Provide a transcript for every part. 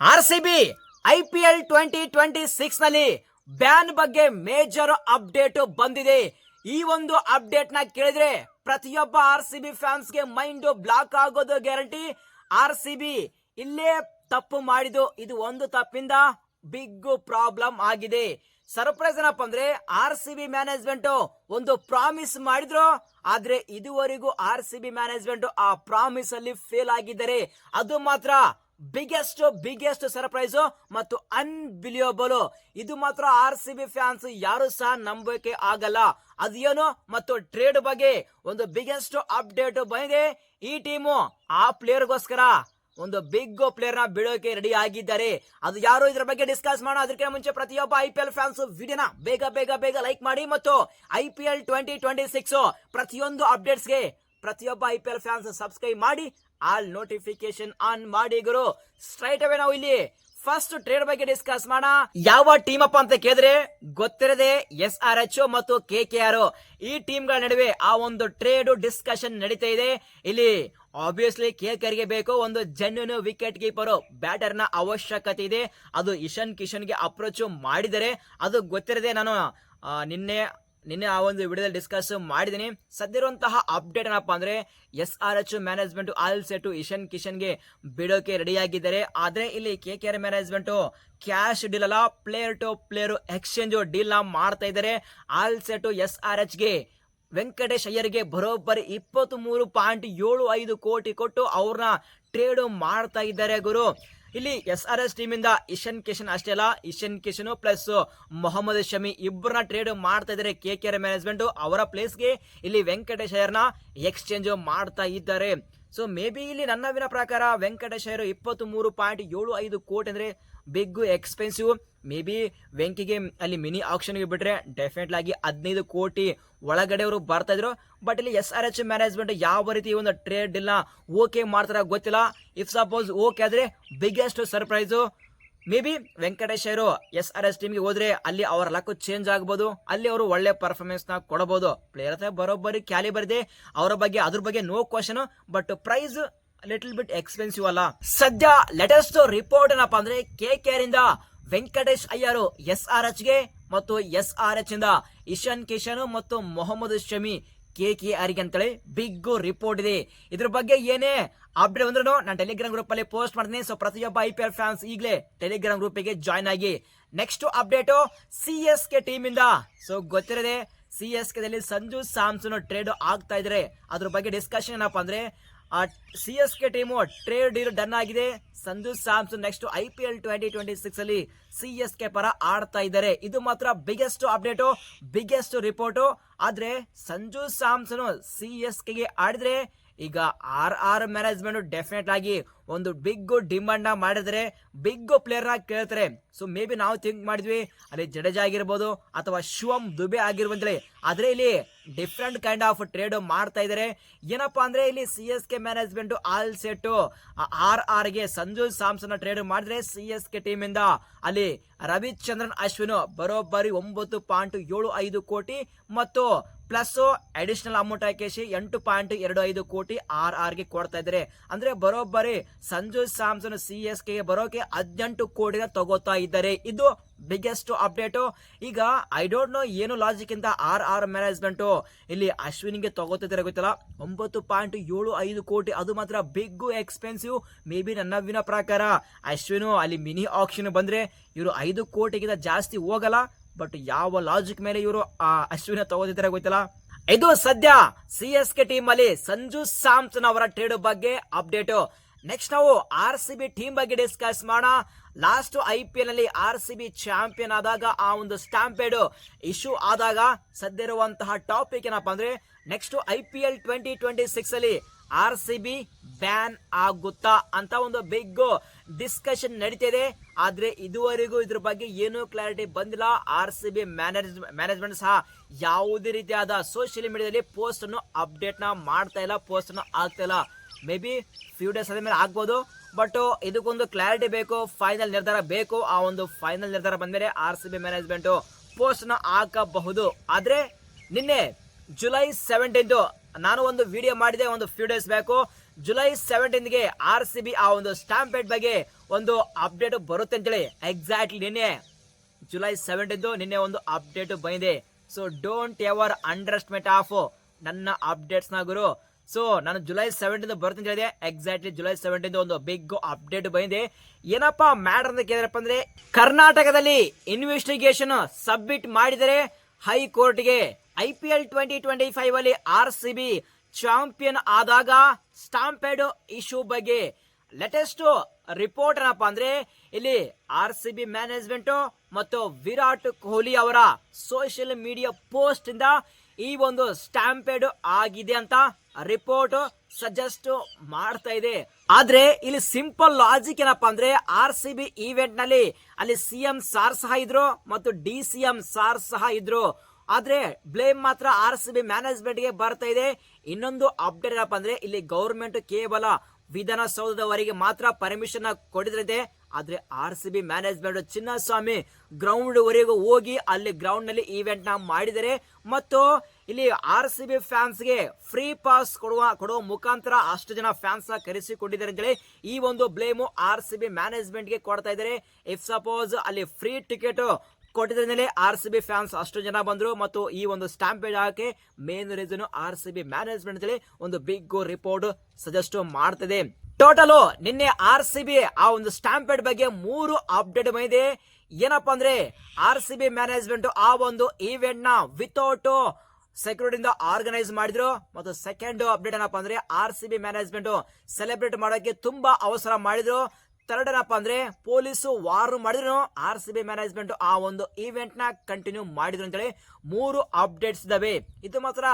R C B I P L twenty twenty ಸಿಕ್ಸ್ನಲ್ಲಿ ban ಬಗ್ಗೆ major update ಬಂದಿದೆ. ಈ ಒಂದು ಅಪ್ಡೇಟ್ನ ಕೇಳಿದ್ರೆ ಪ್ರತಿಯೊಬ್ಬ ಆರ್ ಸಿ ಬಿ ಫ್ಯಾನ್ಸ್ಗೆ ಮೈಂಡ್ ಬ್ಲಾಕ್ ಆಗೋದು ಗ್ಯಾರಂಟಿ. ಆರ್ ಸಿ ಬಿ ಇಲ್ಲೇ ತಪ್ಪು ಮಾಡಿದ್ದು, ಇದು ಒಂದು ತಪ್ಪಿಂದ ಬಿಗ್ ಪ್ರಾಬ್ಲಮ್ ಆಗಿದೆ. ಸರ್ಪ್ರೈಸ್ ಏನಪ್ಪ ಅಂದ್ರೆ ಆರ್ ಸಿ ಬಿ ಮ್ಯಾನೇಜ್ಮೆಂಟ್ ಒಂದು ಪ್ರಾಮಿಸ್ ಮಾಡಿದ್ರು, ಆದ್ರೆ ಇದುವರೆಗೂ ಆರ್ ಸಿ ಬಿ ಮ್ಯಾನೇಜ್ಮೆಂಟ್ ಆ ಪ್ರಾಮಿಸ್ ಅಲ್ಲಿ ಫೇಲ್ ಆಗಿದ್ದಾರೆ. ಅದು ಮಾತ್ರ ಬಿಗ್ಗೆಸ್ಟ್ ಬಿಗ್ಗೆಸ್ಟ್ ಸರ್ಪ್ರೈಸ್ ಮತ್ತು ಅನ್ಬಿಲಿಯಬಲ್ ಇದು ಮಾತ್ರ ಆರ್ ಸಿ ಬಿ ಫ್ಯಾನ್ಸ್ ಯಾರು ಸಹ ನಂಬಕ್ಕೆ ಆಗಲ್ಲ. ಅದೇನು ಮತ್ತು ಟ್ರೇಡ್ ಬಗ್ಗೆ ಒಂದು ಬಿಗ್ಗೆಸ್ಟ್ ಅಪ್ಡೇಟ್ ಬಂದಿದೆ. ಈ ಟೀಮು ಆ ಪ್ಲೇಯರ್ಗೋಸ್ಕರ ಒಂದು ಬಿಗ್ ಪ್ಲೇಯರ್ನ ಬಿಡೋಕೆ ರೆಡಿ ಆಗಿದ್ದಾರೆ. ಅದು ಯಾರು ಇದ್ರ ಬಗ್ಗೆ ಡಿಸ್ಕಸ್ ಮಾಡೋ ಅದಕ್ಕೆ ಮುಂಚೆ ಪ್ರತಿಯೊಬ್ಬ ಐ ಪಿ ಎಲ್ ಫ್ಯಾನ್ಸ್ ವಿಡಿಯೋನ ಬೇಗ ಬೇಗ ಬೇಗ ಲೈಕ್ ಮಾಡಿ ಮತ್ತು I P L twenty twenty six ಪ್ರತಿಯೊಂದು ಅಪ್ಡೇಟ್ಸ್ಗೆ ಪ್ರತಿಯೊಬ್ಬ I P L fans subscribe ಮಾಡಿ. ಆಲ್ ನೋಟಿಫಿಕೇಶನ್ ಆನ್ ಮಾಡಿ ಗುರು. ಸ್ಟ್ರೈಟ್ ಅವೇ ನಾವು ಇಲ್ಲಿ ಫಸ್ಟ್ ಟ್ರೇಡ್ ಬಗ್ಗೆ ಡಿಸ್ಕಸ್ ಮಾಡೋಣ. ಯಾವ ಟೀಮ್ ಅಪ್ಪ ಅಂತ ಕೇಳಿದ್ರೆ ಗೊತ್ತಿರದೆ ಎಸ್ ಆರ್ ಎಚ್ ಮತ್ತು ಕೆ ಕೆ ಆರ್ ಈ ಟೀಮ್ಗಳ ನಡುವೆ ಆ ಒಂದು ಟ್ರೇಡ್ ಡಿಸ್ಕಷನ್ ನಡೀತಾ ಇದೆ. ಇಲ್ಲಿ ಆಬ್ವಿಯಸ್ಲಿ ಕೆ ಗೆ ಬೇಕು ಒಂದು ಜೆನ್ಯೂನ್ ವಿಕೆಟ್ ಕೀಪರ್ ಬ್ಯಾಟರ್ನ ಅವಶ್ಯಕತೆ ಇದೆ. ಅದು ಇಶನ್ ಕಿಶನ್ಗೆ ಅಪ್ರೋಚ್ ಮಾಡಿದರೆ, ಅದು ಗೊತ್ತಿರದೆ ನಾನು ನಿನ್ನೆ ನಿನ್ನೆ ಆ ಒಂದು ವಿಡಿಯೋದಲ್ಲಿ ಡಿಸ್ಕಸ್ ಮಾಡಿದ್ದೀನಿ. ಸದ್ಯರುವಂತಹ ಅಪ್ಡೇಟ್ ಏನಪ್ಪ ಅಂದ್ರೆ S R H management all set Ishan ಕಿಶನ್ಗೆ ಬಿಡೋಕೆ ರೆಡಿಯಾಗಿದ್ದಾರೆ ಆದ್ರೆ ಇಲ್ಲಿ K K R management cash deal ಅಲ್ಲ ಪ್ಲೇಯರ್ ಟು ಪ್ಲೇಯರ್ ಎಕ್ಸ್ಚೇಂಜ್ ಡೀಲ್ನ ಮಾಡ್ತಾ ಇದ್ದಾರೆ. ಆಲ್ ಸೆಟ್ ಎಸ್ ಆರ್ ಎಚ್ಗೆ ವೆಂಕಟೇಶ್ ಅಯ್ಯರ್ಗೆ ಬರೋಬ್ಬರಿ ಇಪ್ಪತ್ತ್ ಮೂರು ಪಾಯಿಂಟ್ ಏಳು ಐದು ಕೋಟಿ ಕೊಟ್ಟು ಅವ್ರನ್ನ ಟ್ರೇಡ್ ಮಾಡ್ತಾ ಇದ್ದಾರೆ ಗುರು. ಇಲ್ಲಿ ಎಸ್ ಆರ್ ಎಸ್ ಟೀಮ್ ಇಂದ ಇಶನ್ ಕಿಶನ್ ಅಷ್ಟೇ ಅಲ್ಲ ಇಶನ್ ಕಿಶನ್ ಪ್ಲಸ್ ಮೊಹಮ್ಮದ್ ಶಮಿ ಇಬ್ಬರನ್ನ ಟ್ರೇಡ್ ಮಾಡ್ತಾ ಇದ್ದಾರೆ. ಕೆ ಕೆ ಆರ್ ಮ್ಯಾನೇಜ್ಮೆಂಟ್ ಅವರ ಪ್ಲೇಸ್ಗೆ ಇಲ್ಲಿ ವೆಂಕಟೇಶ್ ಅಯ್ಯರ್ನ ಎಕ್ಸ್ಚೇಂಜ್ ಮಾಡ್ತಾ ಇದ್ದಾರೆ. ಸೊ ಮೇ ಬಿ ಇಲ್ಲಿ ನನ್ನ ವಿನ ಪ್ರಕಾರ ವೆಂಕಟೇಶ್ ಅಯ್ಯರು ಇಪ್ಪತ್ತ್ ಮೂರು ಪಾಯಿಂಟ್ ಏಳು ಐದು ಕೋಟಿ ಅಂದ್ರೆ ಬಿಗ್ ಎಕ್ಸ್ಪೆನ್ಸಿವ್ ಮೇ ಬಿ ವೆಂಕಿಗೆ ಅಲ್ಲಿ ಮಿನಿ ಆಕ್ಷನ್ಗೆ ಬಿಟ್ಟರೆ ಡೆಫಿನೆಟ್ ಆಗಿ ಹದಿನೈದು ಕೋಟಿ ಒಳಗಡೆ ಅವರು ಬರ್ತಾ ಇದ್ರು. ಬಟ್ ಇಲ್ಲಿ ಎಸ್ ಆರ್ ಎಚ್ ಮ್ಯಾನೇಜ್ಮೆಂಟ್ ಯಾವ ರೀತಿ ಒಂದು ಟ್ರೇಡ್ ಇಲ್ಲ ಓಕೆ ಮಾಡ್ತಾರ ಗೊತ್ತಿಲ್ಲ. ಇಫ್ ಸಪೋಸ್ ಓಕೆ ಆದ್ರೆ biggest surprise maybe Venkatesh ಅವರು ಎಸ್ ಆರ್ ಎಸ್ ಟೀಮ್ಗೆ ಹೋದ್ರೆ ಅಲ್ಲಿ ಅವರ ಲಕ್ ಚೇಂಜ್ ಆಗ್ಬೋದು. ಅಲ್ಲಿ ಅವರು ಒಳ್ಳೆ ಪರ್ಫಾರ್ಮೆನ್ಸ್ನ ಕೊಡಬಹುದು ಪ್ಲೇಯರ್ ಹತ್ರ ಬರೋಬ್ಬರಿ ಕ್ಯಾಲಿ ಬರದೆ ಅವರ ಬಗ್ಗೆ, ಅದ್ರ ಬಗ್ಗೆ no question but price little bit expensive ಅಲ್ಲ. ಸದ್ಯ ಲೆಟೆಸ್ಟ್ ರಿಪೋರ್ಟ್ ಏನಪ್ಪ ಅಂದ್ರೆ ಕೆ ಕೆ ಇಂದ ವೆಂಕಟೇಶ್ ಅಯ್ಯರು ಎಸ್ ಆರ್ ಎಚ್ಗೆ ಮತ್ತು ಎಸ್ ಆರ್ ಎಚ್ ಇಂದ ಇಶಾನ್ ಕಿಶನ್ ಮತ್ತು ಮೊಹಮ್ಮದ್ ಶಮಿ ಕೆ ಕೆ ಆರ್ಗೆ ಅಂತೇಳಿ ಬಿಗ್ ರಿಪೋರ್ಟ್ ಇದೆ. ಇದ್ರ ಬಗ್ಗೆ ಏನೇ ಅಪ್ಡೇಟ್ ಬಂದ್ರು ನಾನು ಟೆಲಿಗ್ರಾಮ್ ಗ್ರೂಪ್ ಅಲ್ಲಿ ಪೋಸ್ಟ್ ಮಾಡ್ತೀನಿ. ಸೊ ಪ್ರತಿಯೊಬ್ಬ ಐ ಪಿ ಎಲ್ ಫ್ಯಾನ್ಸ್ ಈಗಲೇ ಟೆಲಿಗ್ರಾಮ್ ಗ್ರೂಪಿಗೆ ಜಾಯ್ನ್ ಆಗಿ. Next update C S K team ಇಂದ. So ಗೊತ್ತಿರದೆ C S K Sanju Samson trade ಆಗ್ತಾ ಇದ್ರೆ ಅದ್ರ ಬಗ್ಗೆ ಡಿಸ್ಕಷನ್ ಏನಪ್ಪಾ ಅಂದ್ರೆ C S K team trade deal done ಆಗಿದೆ. Sanju Samson next I P L twenty twenty six ಅಲ್ಲಿ ಸಿ ಎಸ್ ಕೆ ಪರ ಆಡ್ತಾ ಇದ್ದಾರೆ. ಇದು ಮಾತ್ರ ಬಿಗ್ಗೆಸ್ಟ್ ಅಪ್ಡೇಟು ಬಿಗ್ಗೆಸ್ಟ್ ರಿಪೋರ್ಟು ಆದ್ರೆ ಸಂಜು ಸ್ಯಾಮ್ಸನ್ ಸಿ ಎಸ್ ಕೆಗೆ ಆಡಿದ್ರೆ ಈಗ ಆರ್ ಆರ್ ಮ್ಯಾನೇಜ್ಮೆಂಟ್ ಡೆಫಿನೆಟ್ ಆಗಿ ಒಂದು ಬಿಗ್ ಡಿಮಾಂಡ್ ಮಾಡಿದ್ರೆ ಬಿಗ್ ಪ್ಲೇಯರ್ ಆಗಿ ಕೇಳ್ತಾರೆ. ಸೊ ಮೇ ಬಿ ನಾವು ಥಿಂಕ್ ಮಾಡಿದ್ವಿ, ಅಲ್ಲಿ ಜಡೇಜ್ ಆಗಿರ್ಬೋದು ಅಥವಾ ಶಿವಮ್ ದುಬೆ ಆಗಿರ್ಬಂದ್ರೆ ಆದ್ರೆ ಇಲ್ಲಿ ಡಿಫ್ರೆಂಟ್ ಕೈಂಡ್ ಆಫ್ ಟ್ರೇಡ್ ಮಾಡ್ತಾ ಇದ್ದಾರೆ ಏನಪ್ಪಾ ಅಂದ್ರೆ ಇಲ್ಲಿ C S K management all set R ಆರ್ಗೆ Sanju Samson trade ಮಾಡಿದ್ರೆ ಸಿ ಎಸ್ ಕೆ ಟೀಮ್ ಇಂದ ಅಲ್ಲಿ ರವಿಚಂದ್ರನ್ ಅಶ್ವಿನ್ ಬರೋಬ್ಬರಿ ಒಂಬತ್ತು ಪಾಯಿಂಟ್ ಏಳು ಐದು ಕೋಟಿ ಮತ್ತು ಪ್ಲಸ್ ಅಡಿಷನಲ್ ಅಮೌಂಟ್ ಹಾಕಿಸಿ ಎಂಟು ಪಾಯಿಂಟ್ ಎರಡು ಐದು ಕೋಟಿ ಆರ್ಗೆ ಕೊಡ್ತಾ ಇದ್ದಾರೆ. ಅಂದ್ರೆ ಬರೋಬ್ಬರಿ Sanju Samson C S K ಬರೋಕೆ ಹದಿನೆಂಟು ಕೋಟಿನ ತಗೋತಾ ಇದ್ದಾರೆ. ಇದು ಬಿಗ್ಗೆಸ್ಟ್ ಅಪ್ಡೇಟ್ ಈಗ ಐ ಡೋಂಟ್ ನೋ ಏನು ಲಾಜಿಕ್ ಇಂದ ಆರ್ ಆರ್ ಮ್ಯಾನೇಜ್ಮೆಂಟ್ ಇಲ್ಲಿ ಅಶ್ವಿನ್ಗೆ ತಗೋತಿದ್ದಾರೆ ಗೊತ್ತಿಲ್ಲ? ಒಂಬತ್ತು ಪಾಯಿಂಟ್ ಏಳು ಐದು ಕೋಟಿ. ಅದು ಮಾತ್ರ ಬಿಗ್ ಎಕ್ಸ್ಪೆನ್ಸಿವ್ ಮೇ ಬಿ ನನ್ನ ಪ್ರಕಾರ. ಅಶ್ವಿನ್ ಅಲ್ಲಿ ಮಿನಿ ಆಕ್ಷನ್ ಬಂದ್ರೆ ಇವರು ಐದು ಕೋಟಿಗಿಂತ ಜಾಸ್ತಿ ಹೋಗಲ್ಲ. ಬಟ್ ಯಾವ ಲಾಜಿಕ್ ಮೇಲೆ ಇವರು ಅಶ್ವಿನ ತಗೋದಿದ್ದಾರೆ ಗೊತ್ತಿಲ್ಲ? ಇದು ಸದ್ಯ ಸಿ ಎಸ್ ಕೆ ಟೀಮ್ ಅಲ್ಲಿ ಸಂಜು ಸ್ಯಾಮ್ಸನ್ ಅವರ ಟ್ರೇಡ್ ಬಗ್ಗೆ ಅಪ್ಡೇಟ್ ನೆಕ್ಸ್ಟ್ ನಾವು ಆರ್ ಸಿ ಬಿ ಟೀಮ್ ಬಗ್ಗೆ ಡಿಸ್ಕಸ್ ಮಾಡೋಣ. ಲಾಸ್ಟ್ ಐ ಪಿ ಎಲ್ನಲ್ಲಿ ಆರ್ ಸಿ ಬಿ ಚಾಂಪಿಯನ್ ಆದಾಗ ಆ ಒಂದು ಸ್ಟಾಂಪೇಡ್ ಇಶ್ಯೂ ಆದಾಗ ಸದ್ಯ ಇರುವಂತಹ ಟಾಪಿಕ್ ಏನಪ್ಪಾ ಅಂದ್ರೆ next I P L twenty twenty six ಅಲ್ಲಿ ಆರ್ ಸಿ ಬಿ ಬ್ಯಾನ್ ಆಗುತ್ತಾ ಅಂತ ಒಂದು ಬಿಗ್ ಡಿಸ್ಕಷನ್ ನಡೀತಿದೆ. ಆದ್ರೆ ಇದುವರೆಗೂ ಇದ್ರ ಬಗ್ಗೆ ಏನೂ ಕ್ಲಾರಿಟಿ ಬಂದಿಲ್ಲ. R C B manage management ಸಹ ಯಾವುದೇ ರೀತಿಯಾದ ಸೋಷಿಯಲ್ ಮೀಡಿಯಾದಲ್ಲಿ ಪೋಸ್ಟ್ ಅನ್ನು ಅಪ್ಡೇಟ್ನ ಮಾಡ್ತಾ ಇಲ್ಲ ಪೋಸ್ಟ್ ಅನ್ನು ಆಗ್ತಾ ಇಲ್ಲ. ಮೇ ಬಿ ಫ್ಯೂ ಡೇಸ್ ಆದ್ಮೇಲೆ ಆಗ್ಬೋದು. ಬಟ್ ಇದಕ್ಕೊಂದು ಕ್ಲಾರಿಟಿ ಬೇಕು ಫೈನಲ್ ನಿರ್ಧಾರ ಬೇಕು. ಆ ಒಂದು ಫೈನಲ್ ನಿರ್ಧಾರ ಬಂದರೆ ಆರ್ ಸಿ ಬಿ ಮ್ಯಾನೇಜ್ಮೆಂಟ್ ಪೋಸ್ಟ್ನ ಹಾಕಬಹುದು. ಆದ್ರೆ ನಿನ್ನೆ ಜುಲೈ ಸೆವೆಂಟೀನ್ತ್ ನಾನು ಒಂದು ವಿಡಿಯೋ ಮಾಡಿದೆ, ಒಂದು ಫ್ಯೂ ಡೇಸ್ ಬ್ಯಾಕು ಜುಲೈ ಸೆವೆಂಟೀನ್ಗೆ ಆರ್ ಸಿ ಬಿ ಆ ಒಂದು ಸ್ಟಾಂಪೇಡ್ ಬಗ್ಗೆ ಒಂದು ಅಪ್ಡೇಟ್ ಬರುತ್ತೆ ಅಂತೇಳಿ. ಎಕ್ಸಾಕ್ಟ್ಲಿ ನಿನ್ನೆ ಜುಲೈ ಸೆವೆಂಟಿಂದು ನಿನ್ನೆ ಒಂದು ಅಪ್ಡೇಟ್ ಬಂದಿದೆ. So don't ever underestimate of ನನ್ನ ಅಪ್ಡೇಟ್ಸ್ನ ಗುರು. ಸೊ ನಾನು ಜುಲೈ ಸೆವೆಂಟೀನ್ ಬರುತ್ತೆ ಅಂತ ಹೇಳಿದೆ. ಎಕ್ಸಾಕ್ಟ್ಲಿ ಜುಲೈ ಸೆವೆಂಟೀನ್ ಒಂದು ಬಿಗ್ ಅಪ್ಡೇಟ್ ಬಂದಿದೆ. ಏನಪ್ಪ ಮ್ಯಾಟರ್ ಅಂತ ಕೇಳಿದ್ರಪ್ಪ ಅಂದ್ರೆ, ಕರ್ನಾಟಕದಲ್ಲಿ ಇನ್ವೆಸ್ಟಿಗೇಷನ್ ಸಬ್ಮಿಟ್ ಮಾಡಿದರೆ ಹೈಕೋರ್ಟ್ಗೆ I P L twenty twenty five ಅಲ್ಲಿ ಆರ್ ಸಿ ಬಿ ಚಾಂಪಿಯನ್ ಆದಾಗ ಸ್ಟಾಂಪೆಡ್ ಇಶ್ಯೂ ಬಗ್ಗೆ ಲೇಟೆಸ್ಟ್ ರಿಪೋರ್ಟ್ ಏನಪ್ಪ ಅಂದ್ರೆ ಇಲ್ಲಿ ಆರ್ ಸಿ ಬಿ ಮ್ಯಾನೇಜ್ಮೆಂಟ್ ಮತ್ತು ವಿರಾಟ್ ಕೊಹ್ಲಿ ಅವರ ಸೋಷಿಯಲ್ ಮೀಡಿಯಾ ಪೋಸ್ಟ್ ಇಂದ ಈ ಒಂದು ಸ್ಟಾಂಪೆಡ್ ಆಗಿದೆ ಅಂತ ರಿಪೋರ್ಟ್ ಸಜೆಸ್ಟ್ ಮಾಡ್ತಾ ಇದೆ. ಆದ್ರೆ ಇಲ್ಲಿ ಸಿಂಪಲ್ ಲಾಜಿಕ್ ಏನಪ್ಪಾ ಅಂದ್ರೆ ಆರ್ ಸಿ ಬಿ ಈವೆಂಟ್ನಲ್ಲಿ ಅಲ್ಲಿ ಸಿ ಎಂ ಸಾರ್ ಸಹ ಇದ್ರು ಮತ್ತು ಡಿ ಸಿ ಎಂ ಸಾರ್ ಸಹ ಇದ್ರು. ಆದ್ರೆ ಬ್ಲೇಮ್ ಮಾತ್ರ ಆರ್ ಸಿ ಬಿ ಮ್ಯಾನೇಜ್ಮೆಂಟ್ಗೆ ಬರ್ತಾ ಇದೆ. ಇನ್ನೊಂದು ಅಪ್ಡೇಟ್ ಏನಪ್ಪ ಅಂದ್ರೆ ಇಲ್ಲಿ ಗೌರ್ಮೆಂಟ್ ಕೇವಲ ವಿಧಾನಸೌಧದವರೆಗೆ ಮಾತ್ರ ಪರ್ಮಿಷನ್ ಕೊಡಿದ್ರಂತೆ ಆದ್ರೆ R C B management Chinnaswamy ground ವರೆಗೂ ಹೋಗಿ ಅಲ್ಲಿ ಗ್ರೌಂಡ್ನಲ್ಲಿ ಈವೆಂಟ್ನ ಮಾಡಿದರೆ, ಮತ್ತು ಇಲ್ಲಿ ಆರ್ ಸಿ ಬಿ ಫ್ಯಾನ್ಸ್ಗೆ ಫ್ರೀ ಪಾಸ್ ಕೊಡುವ ಕೊಡುವ ಮುಖಾಂತರ ಅಷ್ಟು ಜನ ಫ್ಯಾನ್ಸ್ನ ಕರೆಸಿಕೊಂಡಿದ್ದಾರೆ ಅಂತೇಳಿ ಈ ಒಂದು ಬ್ಲೇಮು ಆರ್ ಸಿ ಬಿ ಮ್ಯಾನೇಜ್ಮೆಂಟ್ಗೆ ಕೊಡ್ತಾ ಇದ್ದಾರೆ. ಇಫ್ ಸಪೋಸ್ ಅಲ್ಲಿ ಫ್ರೀ ಟಿಕೆಟ್ ಕೊಟ್ಟಿದ್ರ ಮೇಲೆ ಆರ್ ಸಿ ಬಿ ಫ್ಯಾನ್ಸ್ ಅಷ್ಟು ಜನ ಬಂದ್ರು ಮತ್ತು ಈ ಒಂದು ಸ್ಟಾಂಪೇಡ್ ಹಾಕಿ main reason R C B management ಅಂತೇಳಿ ಒಂದು ಬಿಗ್ ರಿಪೋರ್ಟ್ ಸಜೆಸ್ಟ್ ಮಾಡ್ತದೆ. ಟೋಟಲು ನಿನ್ನೆ ಆರ್ ಸಿ ಬಿ ಆ ಒಂದು ಸ್ಟಾಂಪೇಡ್ ಬಗ್ಗೆ ಮೂರು ಅಪ್ಡೇಟ್ ಬಂದಿದೆ. ಏನಪ್ಪಾ ಅಂದ್ರೆ ಆರ್ ಸಿ ಬಿ ಮ್ಯಾನೇಜ್ಮೆಂಟ್ ಆ ಒಂದು ಈವೆಂಟ್ನ ವಿತೌಟ್ ಸೆಕ್ಯೂರಿಟಿಯಿಂದ ಆರ್ಗನೈಸ್ ಮಾಡಿದ್ರು. ಮತ್ತು ಸೆಕೆಂಡ್ ಅಪ್ಡೇಟ್ ಏನಪ್ಪಾ ಅಂದ್ರೆ R C B management celebrate ಮಾಡೋಕೆ ತುಂಬಾ ಅವಸರ ಮಾಡಿದ್ರು. ಥರ್ಡ್ ಏನಪ್ಪ ಅಂದ್ರೆ ಪೊಲೀಸು ವಾರ್ ಮಾಡಿದ್ರು. ಆರ್ ಸಿ ಬಿ ಮ್ಯಾನೇಜ್ಮೆಂಟ್ ಆ ಒಂದು ಈವೆಂಟ್ನ ಕಂಟಿನ್ಯೂ ಮಾಡಿದ್ರು ಅಂತೇಳಿ ಮೂರು ಅಪ್ಡೇಟ್ಸ್ ಇದಾವೆ. ಇದು ಮಾತ್ರ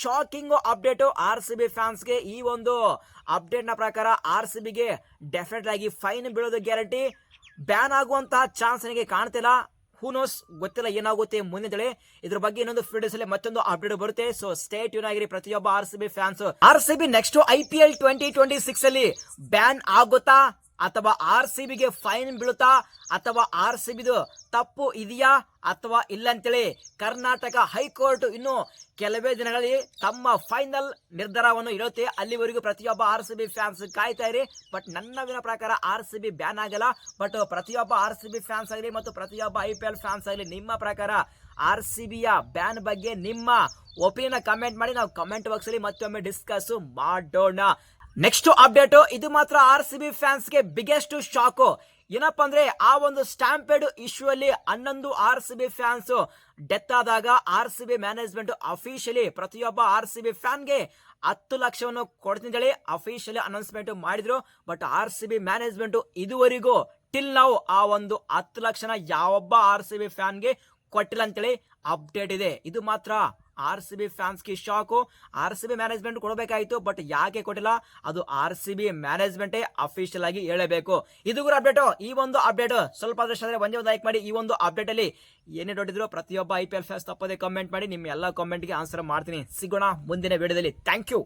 shocking update R C B ಫ್ಯಾನ್ಸ್ಗೆ ಈ ಒಂದು ಅಪ್ಡೇಟ್ನ ಪ್ರಕಾರ ಆರ್ ಸಿ ಬಿಗೆ ಡೆಫಿನೆಟ್ ಆಗಿ ಫೈನ್ ಬೀಳೋದು ಗ್ಯಾರಂಟಿ ಬ್ಯಾನ್ ಆಗುವಂತಹ ಚಾನ್ಸ್ ನನಗೆ ಕಾಣ್ತಿಲ್ಲ. ಹೂನೋಸ್ ಗೊತ್ತಿಲ್ಲ ಏನಾಗುತ್ತೆ ಮುಂದೆ ಹೇಳಿ ಇದ್ರ ಬಗ್ಗೆ ಇನ್ನೊಂದು ಫೀಡಸ್ ಅಲ್ಲಿ ಮತ್ತೊಂದು ಅಪ್ಡೇಟ್ ಬರುತ್ತೆ. ಸೊ ಸ್ಟೇಟ್ ಟ್ಯೂನ್ ಆಗಿರಿ ಪ್ರತಿಯೊಬ್ಬ R C B fans R C B next I P L twenty twenty six ಅಲ್ಲಿ ಬ್ಯಾನ್ ಆಗುತ್ತಾ? ಅಥವಾ ಆರ್ ಸಿ ಬಿಗೆ ಫೈನ್ ಬೀಳುತ್ತಾ ಅಥವಾ ಆರ್ ಸಿ ಬಿದು ತಪ್ಪು ಇದೆಯಾ ಅಥವಾ ಇಲ್ಲ ಅಂತೇಳಿ ಕರ್ನಾಟಕ ಹೈಕೋರ್ಟ್ ಇನ್ನು ಕೆಲವೇ ದಿನಗಳಲ್ಲಿ ತಮ್ಮ ಫೈನಲ್ ನಿರ್ಧಾರವನ್ನು ಇಡುತ್ತೆ ಅಲ್ಲಿವರೆಗೂ ಪ್ರತಿಯೊಬ್ಬ ಆರ್ ಸಿ ಬಿ ಫ್ಯಾನ್ಸ್ ಕಾಯ್ತಾ ಇರಿ. ಬಟ್ ನನ್ನ ವಿನ ಪ್ರಕಾರ ಆರ್ ಸಿ ಬಿ ಬ್ಯಾನ್ ಆಗಲ್ಲ. ಬಟ್ ಪ್ರತಿಯೊಬ್ಬ ಆರ್ ಸಿ ಬಿ ಫ್ಯಾನ್ಸ್ ಆಗಲಿ ಮತ್ತು ಪ್ರತಿಯೊಬ್ಬ ಐ ಪಿ ಎಲ್ ಫ್ಯಾನ್ಸ್ ಆಗಲಿ, ನಿಮ್ಮ ಪ್ರಕಾರ ಆರ್ ಸಿ ಬಿಯ ಬ್ಯಾನ್ ಬಗ್ಗೆ ನಿಮ್ಮ ಒಪಿನಿಯನ್ ಕಮೆಂಟ್ ಮಾಡಿ. ನಾವು ಕಮೆಂಟ್ ಬಾಕ್ಸ್ ಅಲ್ಲಿ ಮತ್ತೊಮ್ಮೆ ಡಿಸ್ಕಸ್ ಮಾಡೋಣ. ನೆಕ್ಸ್ಟ್ ಅಪ್ಡೇಟ್ ಇದು ಮಾತ್ರ ಆರ್ ಸಿ ಬಿ ಫ್ಯಾನ್ಸ್ಗೆ ಬಿಗ್ಗೆಸ್ಟ್ ಶಾಕ್ ಏನಪ್ಪ ಅಂದ್ರೆ, ಆ ಒಂದು ಸ್ಟಾಂಪೆಡ್ ಇಶ್ಯೂ ಅಲ್ಲಿ ಹನ್ನೊಂದು R C B fans death ಆದಾಗ R C B management officially ಪ್ರತಿಯೊಬ್ಬ ಆರ್ ಸಿ ಬಿ ಫ್ಯಾನ್ಗೆ ಹತ್ತು ಲಕ್ಷವನ್ನು ಕೊಡ್ತೀನಿ ಹೇಳಿ ಅಫಿಷಿಯಲಿ ಅನೌನ್ಸ್ಮೆಂಟ್ ಮಾಡಿದ್ರು. But R C B management ಇದುವರೆಗೂ ಟಿಲ್ ನಾವು ಆ ಒಂದು ಹತ್ತು ಲಕ್ಷನ ಯಾವೊಬ್ಬ ಆರ್ ಸಿ ಬಿ ಫ್ಯಾನ್ಗೆ ಕೊಟ್ಟಿಲ್ಲ ಅಂತೇಳಿ ಅಪ್ಡೇಟ್ ಇದೆ. ಇದು ಮಾತ್ರ R C B ಫ್ಯಾನ್ಸ್ಗೆ shock. R C B management ಕೊಡಬೇಕಾಯಿತು, but ಯಾಕೆ ಕೊಟ್ಟಿಲ್ಲ? ಅದು ಆರ್ ಸಿ ಬಿ ಮ್ಯಾನೇಜ್ಮೆಂಟೇ ಅಫಿಷಿಯಲ್ ಆಗಿ ಹೇಳಬೇಕು. ಇದು ಕೂಡ ಅಪ್ಡೇಟ್. ಈ ಒಂದು ಅಪ್ಡೇಟ್, ಸ್ವಲ್ಪ ಆದಷ್ಟು ಆದ್ರೆ ಒಂದೇ ಒಂದು ಲೈಕ್ ಮಾಡಿ ಈ ಒಂದು ಅಪ್ಡೇಟ್ ಅಲ್ಲಿ ಏನೇ ನೋಡಿದ್ರು ಪ್ರತಿಯೊಬ್ಬ ಐ ಪಿ ಎಲ್ ಫ್ಯಾನ್ಸ್ ತಪ್ಪದೆ ಕಮೆಂಟ್ ಮಾಡಿ, ನಿಮ್ಮ ಎಲ್ಲ ಕಾಮೆಂಟ್ಗೆ ಆನ್ಸರ್ ಮಾಡ್ತೀನಿ. ಸಿಗೋಣ ಮುಂದಿನ ವಿಡಿಯೋದಲ್ಲಿ. Thank you